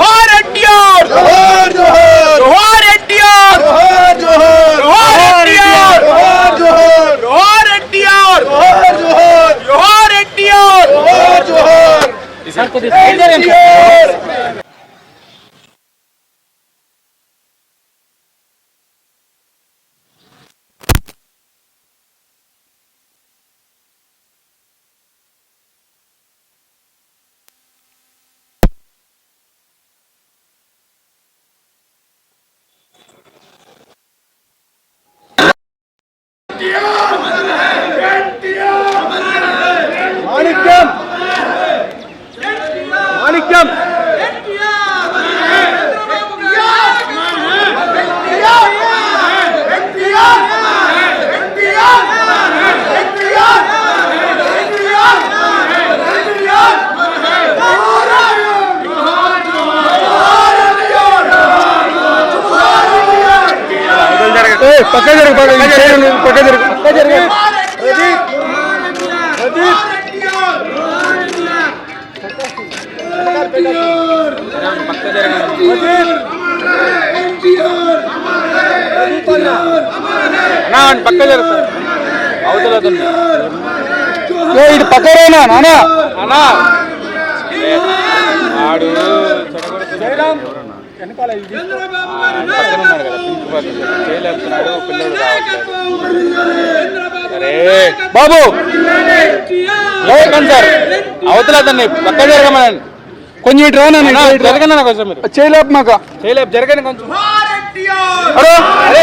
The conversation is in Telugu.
ಮಾರಣ್ಯ పక్క జరుగు పక్క జరుగు పక్క జరుగు ప్రదీప్ ప్రదీప్ పక్క జరుగుతుంది అవతల ఇటు పక్కరేనా నానా అన్నా ఆడు పిల్లడు బాబు! లేకండి సార్ అవతల అతన్ని పక్క జరగమని. కొంచెం ఇటు రానా జరగండి కొంచెం మీరు? చేయలేపు మాకు చేయలేపు జరగండి కొంచెం అరే అరే